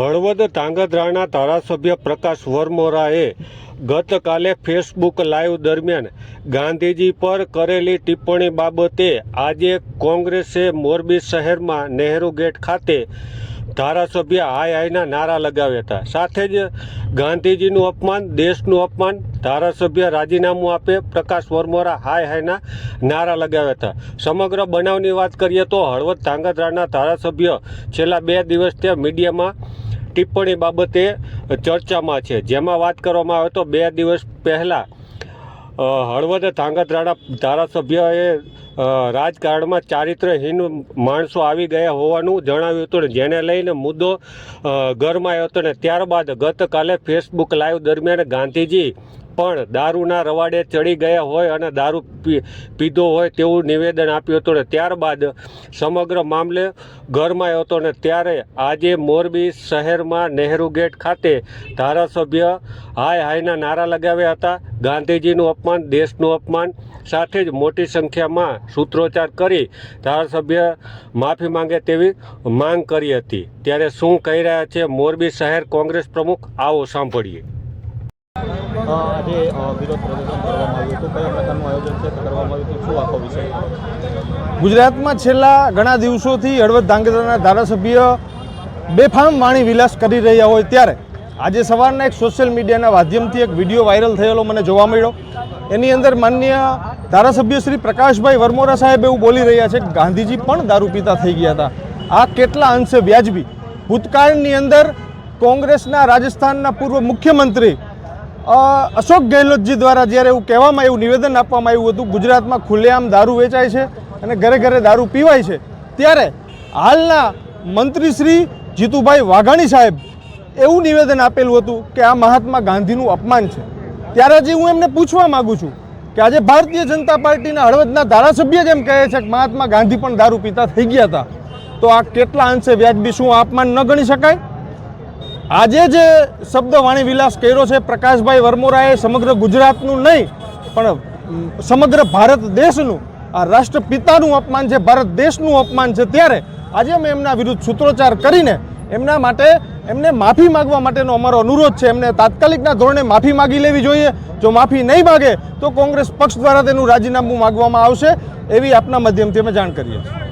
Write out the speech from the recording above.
હળવદ ધાંગધ્રાના ધારાસભ્ય પ્રકાશ વરમોરાએ ગતકાલે Facebook live દરમિયાન ગાંધીજી પર કરેલી ટિપ્પણી બાબતે આજે કોંગ્રેસે મોરબી શહેરમાં નહેરુ ગેટ ખાતે ધારાસભ્ય હાય હાયના નારા લગાવ્યા હતા. સાથે જ ગાંધીજીનું અપમાન, દેશનું અપમાન, ધારાસભ્ય રાજીનામું આપે પ્રકાશ વરમોરા હાય હાયના નારા લગાવ્યા હતા. સમગ્ર બનાવની વાત કરીએ તો હળવદ ધાંગધ્રાના ધારાસભ્ય છેલ્લા બે દિવસથી મીડિયામાં ટિપ્પણી બાબતે ચર્ચામાં છે. જેમાં વાત કરવામાં આવે તો બે દિવસ પહેલાં હળવદ ધાંગધ્રાના ધારાસભ્યએ રાજકારણમાં ચારિત્રહીન માણસો આવી ગયા હોવાનું જણાવ્યું હતું જેને લઈને મુદ્દો ગરમાયો હતો ને ત્યારબાદ ગતકાલે ફેસબુક લાઈવ દરમિયાન ગાંધીજી પણ દારૂના રવાડે ચડી ગયા હોય અને દારૂ પીધો હોય તેવું નિવેદન આપ્યું હતું ને ત્યારબાદ સમગ્ર મામલે ગરમાયો હતો ને ત્યારે આજે મોરબી શહેરમાં નહેરુ ગેટ ખાતે ધારાસભ્ય હાય હાયના નારા લગાવ્યા હતા. ગાંધીજીનું અપમાન, દેશનું અપમાન સાથે જ મોટી સંખ્યામાં સૂત્રોચ્ચાર કરી ધારાસભ્ય માફી માંગે તેવી માંગ કરી હતી. ત્યારે શું કહી રહ્યા છે મોરબી શહેર કોંગ્રેસ પ્રમુખ? આવો સાંભળીએ. આજે વિરોધ પ્રદર્શન કરવામાં આવ્યું હતું. કયા પ્રકારનું આયોજન છે કરવામાં આવ્યું હતું? શું આખો વિષય ગુજરાતમાં છેલ્લા ઘણા દિવસોથી હળવદ ધાંગધ્રાના ધારાસભ્ય બેફામ વાણી વિલાસ કરી રહ્યા હોય ત્યારે આજે સવારના એક સોશિયલ મીડિયાના માધ્યમથી એક વીડિયો વાયરલ થયેલો મને જોવા મળ્યો. એની અંદર માન્ય ધારાસભ્ય શ્રી પ્રકાશભાઈ વરમોરા સાહેબ એવું બોલી રહ્યા છે કે ગાંધીજી પણ દારૂ પીતા થઈ ગયા હતા. આ કેટલા અંશે વ્યાજબી? ભૂતકાળની અંદર કોંગ્રેસના રાજસ્થાનના પૂર્વ મુખ્યમંત્રી અશોક ગેહલોતજી દ્વારા જ્યારે એવું કહેવામાં એવું નિવેદન આપવામાં આવ્યું હતું, ગુજરાતમાં ખુલ્લેઆમ દારૂ વેચાય છે અને ઘરે ઘરે દારૂ પીવાય છે, ત્યારે હાલના મંત્રી શ્રી જીતુભાઈ વાઘાણી સાહેબ એવું નિવેદન આપેલું હતું કે આ મહાત્મા ગાંધીનું અપમાન છે. ત્યારે જે હું એમને પૂછવા માગું છું કે આજે ભારતીય જનતા પાર્ટીના હળવદના ધારાસભ્ય જેમ કહે છે કે મહાત્મા ગાંધી પણ દારૂ પીતા થઈ ગયા હતા, તો આ કેટલા અંશે વ્યાજબી શું અપમાન ન ગણી શકાય? આજે જે શબ્દ વાણી વિલાસ કર્યો છે, પ્રકાશભાઈ વરમોરાએ સમગ્ર ગુજરાતનું નહીં, પણ સમગ્ર ભારત દેશનું, આ રાષ્ટ્રપિતાનું અપમાન છે, ભારત દેશનું અપમાન છે, ત્યારે આજે અમે એમના વિરુદ્ધ સૂત્રોચ્ચાર કરીને એમના માટે એમને માફી માગવા માટેનો અમારો અનુરોધ છે. એમને તાત્કાલિકના ધોરણે માફી માગી લેવી જોઈએ. જો માફી નહીં માગે, તો કોંગ્રેસ પક્ષ દ્વારા તેનું રાજીનામું માગવામાં આવશે, એવી આપના માધ્યમથી અમે જાણ કરીએ છીએ.